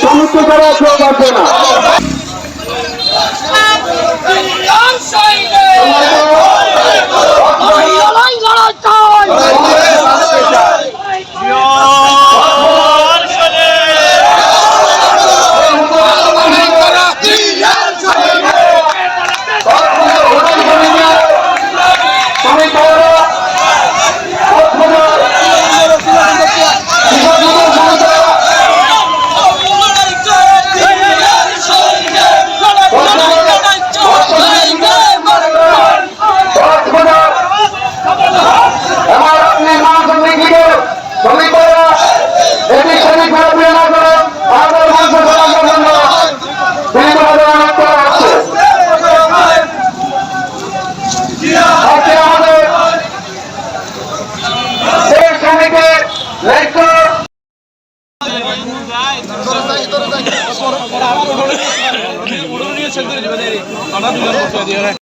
সমস্ত করা কেউ পারবে না। তুমি করো ഉടനെ ശങ്കർ ജുവനേരി കാണാൻ പറ്റുമോ